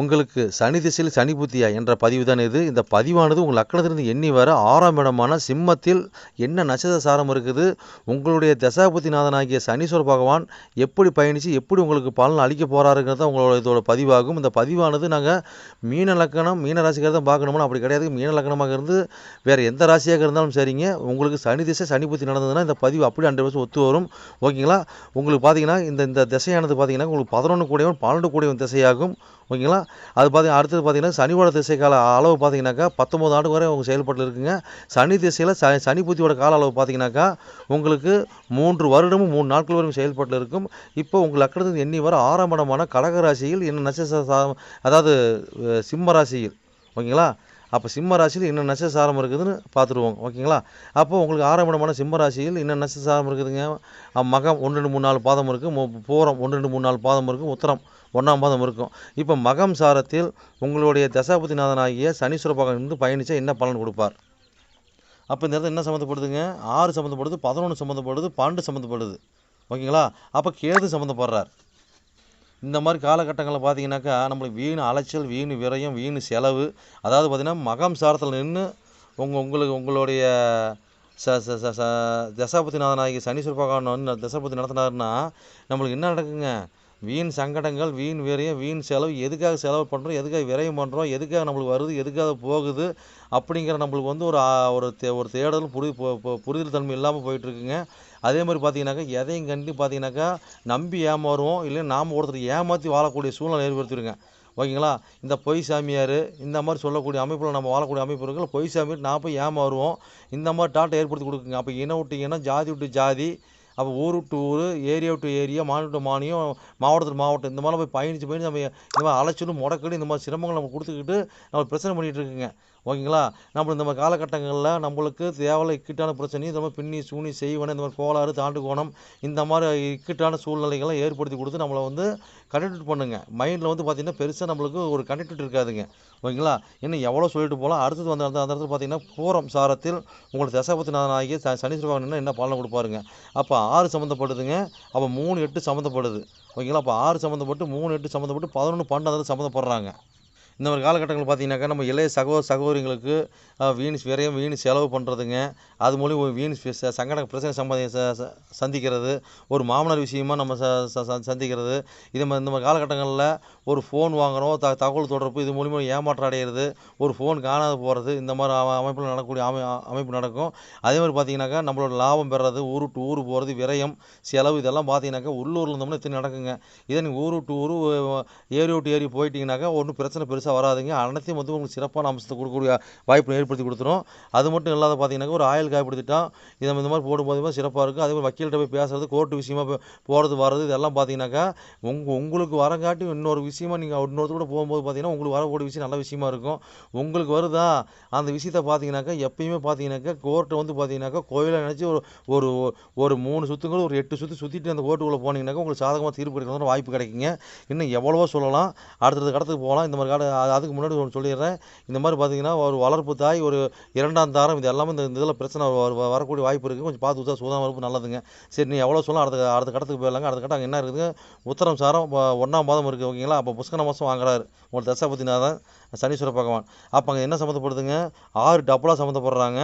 உங்களுக்கு சனி திசையில் சனி புத்தியா என்ற பதிவு தான் இது. இந்த பதிவானது உங்கள் லக்கணத்திலிருந்து எண்ணி வர ஆறாம் இடமான சிம்மத்தில் என்ன நட்சத்திர சாரம் இருக்குது உங்களுடைய தசாபுத்திநாதனாகிய சனீஸ்வர பகவான் எப்படி பயணித்து எப்படி உங்களுக்கு பலன் அளிக்க போகிறாருங்கிறது தான் உங்களோட இதோட பதிவாகும். இந்த பதிவானது நாங்கள் மீன லக்கணம் மீன ராசிக்காக தான் பார்க்கணும்னா அப்படி கிடையாது. மீன லக்கணமாக இருந்து வேறு எந்த ராசியாக இருந்தாலும் சரிங்க. உங்களுக்கு சனி திசை சனி புத்தி நடந்ததுன்னா இந்த பதிவு அப்படி ஹண்ட்ரட் வருஷம் ஒத்து வரும். ஓகேங்களா? உங்களுக்கு பார்த்தீங்கன்னா இந்த இந்த திசையானது பார்த்தீங்கன்னா உங்களுக்கு பதினொன்று கூடியவன் பன்னெண்டு கூடியவன் திசையாகும். ஓகேங்களா? அது பார்த்தீங்கன்னா அடுத்தது பார்த்தீங்கன்னா சனியோட திசை கால அளவு பார்த்தீங்கன்னாக்கா பத்தொம்போது ஆண்டு வரை அவங்க செயல்பட்டு இருக்குங்க. சனி திசையில் ச சனி புத்தியோட கால அளவு பார்த்தீங்கன்னாக்கா உங்களுக்கு மூன்று வருடமும் மூணு நாட்கள் வரைக்கும் செயல்பட்டு இருக்கும். இப்போ உங்கள் லக்கணத்துக்கு எண்ணி வர ஆறாம் இடமான கடக ராசியில் நட்சத்திர அதாவது சிம்ம ராசியில் ஓகேங்களா? அப்போ சிம்ம ராசியில் என்ன நட்சசாரம் இருக்குதுன்னு பார்த்துருவோம். ஓகேங்களா? அப்போ உங்களுக்கு ஆரம்பமான சிம்ம ராசியில் என்ன நட்சசாரம் இருக்குதுங்க. மகம் ஒன்று ரெண்டு மூணு நாலு பாதம் இருக்குது பூரம் ஒன்று ரெண்டு மூணு நாலு பாதம் இருக்கும் உத்தரம் ஒன்றாம் பாதம் இருக்கும். இப்போ மகம் சாரத்தில் உங்களுடைய தசாபதிநாதனாகிய சனீஸ்வர பகவான் இருந்து பயணிச்சா என்ன பலன் கொடுப்பார்? அப்போ இந்த இடத்துல என்ன சம்மந்தப்படுதுங்க? ஆறு சம்மந்தப்படுது பதினொன்று சம்மந்தப்படுது பன்னெண்டு சம்மந்தப்படுது. ஓகேங்களா? அப்போ கேது சம்மந்தப்படுறார். இந்த மாதிரி காலகட்டங்களில் பார்த்தீங்கன்னாக்கா நம்மளுக்கு வீண் அலைச்சல் வீண் விரயம் வீண் செலவு. அதாவது பார்த்திங்கன்னா மகம் சாரத்தில் நின்று உங்கள் உங்களுக்கு உங்களுடைய ச ச ச ச தசாபதிநாதனாகி சனீஸ்வர பகவான் வந்து தசாபதி நடத்தினாருன்னா நம்மளுக்கு என்ன நடக்குங்க? வீண் சங்கடங்கள் வீண் விரயம் வீண் செலவு. எதுக்காக செலவு பண்ணுறோம் எதுக்காக விரயம் பண்ணுறோம் எதுக்காக நம்மளுக்கு வருது? எதுக்காக போகுது? அப்படிங்கிற நம்மளுக்கு வந்து ஒரு ஒரு தே ஒரு தேடல் புரி பு- புரிதல் தன்மை இல்லாமல் போயிட்டுருக்குங்க அதே மாதிரி பார்த்தீங்கன்னாக்கா எதையும் கண்டு பார்த்தீங்கன்னாக்கா நம்பி ஏமாறுவோம். இல்லை நாம் ஒருத்தர் ஏமாற்றி வாழக்கூடிய சூழ்நிலை ஏற்படுத்திடுங்க ஓகேங்களா? இந்த பொய் சாமியார் இந்த மாதிரி சொல்லக்கூடிய அமைப்பில் நம்ம வாழக்கூடிய அமைப்பு இருக்குல்ல பொய் சாமியார் நான் போய் ஏமாறுவோம். இந்த மாதிரி டாட்டை ஏற்படுத்தி கொடுக்குங்க. அப்போ இனம் விட்டு இனம் ஜாதி விட்டு ஜாதி அப்போ ஊர் விட்டு ஊர் ஏரியா விட்டு ஏரியா மாநிலம் விட்டு மானியம் மாவட்டத்தில் மாவட்டம் இந்த மாதிரிலாம் போய் பயணித்து பயணித்து நம்ம இந்த மாதிரி அலைச்சலும் முடக்கடி இந்த மாதிரி சிரமங்கள் நம்ம கொடுத்துக்கிட்டு நம்ம பிரச்சனை பண்ணிகிட்டு இருக்குங்க. ஓகேங்களா? நம்ம இந்த மாதிரி காலகட்டங்களில் நம்மளுக்கு தேவையில்ல இக்கட்டான பிரச்சனை. இந்த மாதிரி பின்னி சூனி செய்வன இந்த மாதிரி கோளாறு தாண்டு கோணம் இந்த மாதிரி இக்கட்டான சூழ்நிலைகளை ஏற்படுத்தி கொடுத்து நம்மளை வந்து கனெக்ட் பண்ணுங்க. மைண்டில் வந்து பார்த்திங்கன்னா பெருசாக நம்மளுக்கு ஒரு கனெக்ட் இருக்காதுங்க. ஓகேங்களா? இன்னும் எவ்வளோ சொல்லிட்டு போகலாம்? அடுத்தது வந்து அந்த அந்த இடத்துல பார்த்தீங்கன்னா பூரம் சாரத்தில் உங்களுக்கு தசாபத்திநாதன் ஆகிய ச சனீஸ்வரன் என்ன என்ன கொடுப்பாருங்க? அப்போ ஆறு சம்மந்தப்படுதுங்க அப்போ மூணு எட்டு சம்மந்தப்படுது ஓகேங்களா? அப்போ ஆறு சம்மந்தப்பட்டு மூணு எட்டு சம்மந்தப்பட்டு பதினொன்று பன்னெண்டு அதில் சம்மந்தப்படுறாங்க இந்த மாதிரி காலகட்டங்கள் பார்த்தீங்கன்னாக்கா நம்ம இளைய சகோ சகோதரிங்களுக்கு வீண் விரயம் வீண் செலவு பண்ணுறதுங்க அது மூலியம் ஒரு வீண் ச- சங்கட பிரச்சனை சம்பந்த சந்திக்கிறது. ஒரு மாமனார் விஷயமா நம்ம ச ச- சந்திக்கிறது. இது மாதிரி இந்த மாதிரி காலகட்டங்களில் ஒரு ஃபோன் வாங்குறோம் த தகவல் தொடர்பு இது மூலிமா ஏமாற்றம் அடைகிறது ஒரு ஃபோன் காணாது போகிறது இந்த மாதிரி அமைப்பில் நடக்கக்கூடிய அமை அமைப்பு நடக்கும். அதே மாதிரி பார்த்தீங்கன்னாக்கா நம்மளோட லாபம் பெறது ஊர் டு ஊர் போகிறது விரயம் செலவு இதெல்லாம் பார்த்தீங்கன்னாக்கா உள்ளூரில் இருந்தோம்னா இத்தனை நடக்குங்க. இதே நீங்கள் ஊர் டு ஊர் ஏரி விட்டு ஏரி போயிட்டீங்கன்னாக்கா ஒன்றும் பிரச்சனை பெருசாக வராதுங்க. அனைத்தையும் வந்து உங்களுக்கு சிறப்பான அம்சத்தை கொடுக்கக்கூடிய வாய்ப்பு ஏற்படுத்தி கொடுத்துரும். அது மட்டும் இல்லாத பார்த்தீங்கன்னாக்கா ஒரு ஆயில் காயப்படுத்திட்டோம். இதை இந்த மாதிரி போடும்போது சிறப்பாக இருக்கும். அதே மாதிரி வக்கீல்கிட்ட போய் பேசுறது கோர்ட்டு விஷயமா போகிறது வர்றது இதெல்லாம் பார்த்தீங்கன்னாக்கா உங்க உங்களுக்கு வரங்காட்டி இன்னொரு விஷயமா நீங்கள் இன்னொருத்தர் கூட போகும்போது பார்த்தீங்கன்னா உங்களுக்கு வரக்கூடிய விஷயம் நல்ல விஷயமா இருக்கும். உங்களுக்கு வருதா? அந்த விஷயத்தை பார்த்தீங்கன்னாக்கா எப்பயுமே பார்த்தீங்கன்னாக்கா கோர்ட்டை வந்து பார்த்தீங்கன்னாக்கா கோயிலை நினச்சி ஒரு ஒரு ஒரு மூணு சுற்றுங்கள் ஒரு எட்டு சுற்றி சுற்றிட்டு அந்த கோர்ட்டுக்குள்ளே போனீங்கன்னாக்கா உங்களுக்கு சாதகமாக தீர்ப்பு கிடைக்கணும் வாய்ப்பு கிடைக்குங்க. இன்னும் எவ்வளவோ சொல்லலாம். அடுத்தது கடத்துக்கு போகலாம். இந்த மாதிரி கால அதுக்கு முன்னாடி ஒன்று சொல்லிடுறேன். இந்த மாதிரி பார்த்தீங்கன்னா ஒரு வளர்ப்பு தாய் ஒரு இரண்டாம் தாரம் இது எல்லாமே இந்த இதில் பிரச்சனை வரக்கூடிய வாய்ப்பு இருக்குது கொஞ்சம் பார்த்து உத்தா சூதாம வரப்பு நல்லதுங்க. சரி நீ எவ்வளோ சொல்லலாம் அடுத்த அடுத்த கட்டத்துக்கு போயிடலாங்க அடுத்த கட்டம் அங்கே என்ன இருக்குதுங்க? உத்தரம் சாரம் ஒன்றாம் மாதம் இருக்குது ஓகேங்களா? அப்போ புஷ்கர மாதம் வாங்குறாரு. ஒரு தசாபதிநாதன் சனீஸ்வர பகவான். அப்போ அங்கே என்ன சம்மந்தப்படுதுங்க? ஆறு டபுளாக சம்மந்தப்படுறாங்க.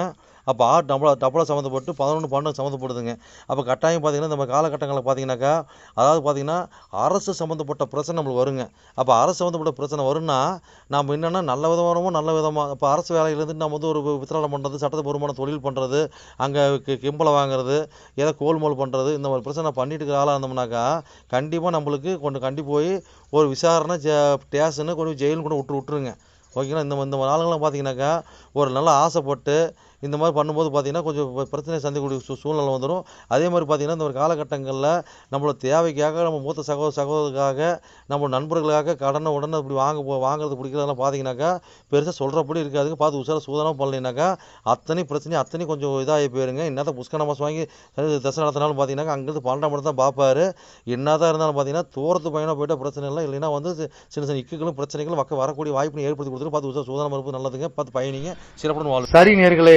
அப்போ ஆறு டபுளா டபுளாக சம்மந்தப்பட்டு பதினொன்று பன்னெண்டு சம்மந்தப்படுதுங்க. அப்போ கட்டாயம் பார்த்திங்கன்னா நம்ம காலகட்டங்களில் பார்த்தீங்கன்னாக்கா அதாவது பார்த்திங்கன்னா அரசு சம்மந்தப்பட்ட பிரச்சனை நம்மளுக்கு வருங்க. அப்போ அரசு சம்மந்தப்பட்ட பிரச்சனை வரும்னா நம்ம என்னென்னா நல்ல விதமானமோ நல்ல விதமாக இப்போ அரசு வேலையிலேருந்து நம்ம வந்து ஒரு வித்திராடம் பண்ணுறது சட்டப்பூர்வமான தொழில் பண்ணுறது அங்கே கிம்பளை வாங்குறது ஏதோ கோல்மோல் பண்ணுறது இந்த மாதிரி பிரச்சனை பண்ணிட்டு இருக்கிற ஆளாக இருந்தோம்னாக்கா கண்டிப்பாக நம்மளுக்கு கொண்டு கண்டி போய் ஒரு விசாரணை ஸ்டேஷனு கொஞ்சம் ஜெயிலுன்னு கூட விட்டு விட்ருங்க ஓகேங்களா? இந்த இந்த ஆளுங்களாம் பார்த்தீங்கன்னாக்கா ஒரு நல்ல ஆசைப்பட்டு இந்த மாதிரி பண்ணும்போது பார்த்தீங்கன்னா கொஞ்சம் பிரச்சனை சந்திக்கக்கூடிய சூ சூழ்நிலை வந்துடும் அதே மாதிரி பார்த்தீங்கன்னா இந்த ஒரு காலகட்டங்களில் நம்மளோட தேவைக்காக நம்ம மூத்த சகோதர சகோதரருக்காக நம்ம நண்பர்களுக்காக கடனை உடனே இப்படி வாங்க போ- வாங்குறது பிடிக்கிறதெல்லாம் பார்த்தீங்கன்னாக்கா பெருசாக சொல்கிறபடி இருக்காதுங்க பார்த்து உசார சூதனம் பண்ணலைனாக்கா அத்தனை பிரச்சனையும் அத்தனை கொஞ்சம் இதாகி போயிருங்க. என்னதான் புஷ்கர மாதம் வாங்கி தசை நடத்தினாலும் பார்த்தீங்கன்னா அங்கேருந்து பன்னெண்டாம் மணி தான் பார்ப்பாரு என்னதான் இருந்தாலும் பார்த்தீங்கன்னா தூரத்து பயணம் போயிட்டால் பிரச்சனை இல்லை. இல்லைன்னா வந்து சின்ன சின்ன இக்குகளும் பிரச்சனைகளும் வக்க வரக்கூடிய வாய்ப்பு ஏற்படுத்தி கொடுத்துட்டு பார்த்து உசார சூதனம் இருப்பது நல்லதுங்க. பார்த்து பயணிங்க. சிறப்புடன் வாழ் சரி நேர்களே